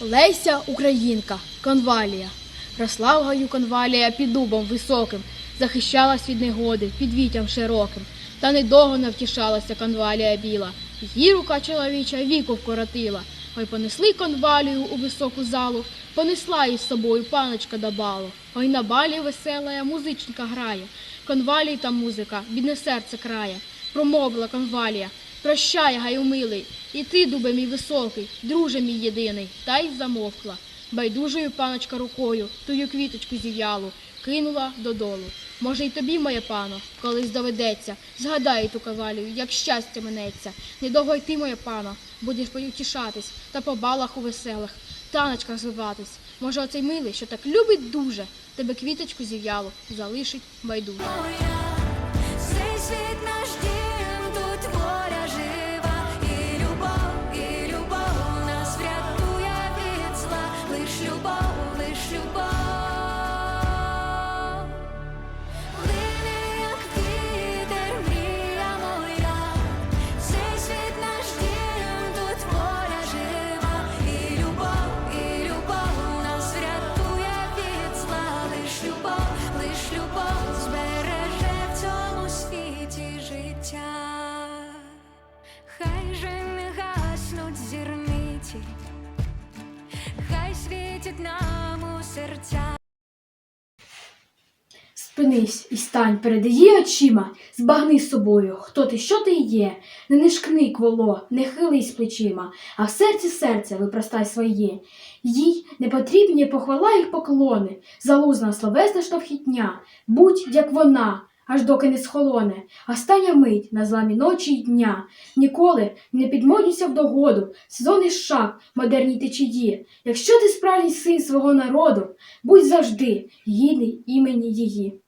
Леся Українка, конвалія. Росла в гаю конвалія під дубом високим, захищалась від негоди під вітям широким. Та недовго не втішалася конвалія біла. Її рука чоловіча віку вкоротила. Ой понесли конвалію у високу залу, понесла із собою паночка до балу. Ой на балі веселая музичка грає. Конвалії та музика, бідне серце крає. Промовила конвалія. Прощай, гаю милий, і ти, дубе мій високий, друже мій єдиний, та й замовкла. Байдужою паночка рукою тую квіточку зів'ялу, кинула додолу. Може, й тобі, моє пано, колись доведеться, згадай ту кавалію, як щастя минеться. Недовго й ти, моє пано, будеш потішатись та по балах у веселих, таночках звиватись. Може, оцей милий, що так любить дуже, тебе квіточку зів'ялу, залишить байдуже. Світять нам у серця. Спинись і стань перед її очима, збагни собою, хто ти, що ти є. Не нишкни кволо, не хились плечима, а в серці серця випростай своє. Їй не потрібні похвала й поклони, залузна словесна штовхітня. Будь як вона, аж доки не схолоне, остання мить на зламі ночі й дня. Ніколи не підмоднюйся в догоду, сезонний шаг модерній течії. Якщо ти справжній син свого народу, будь завжди гідний імені її.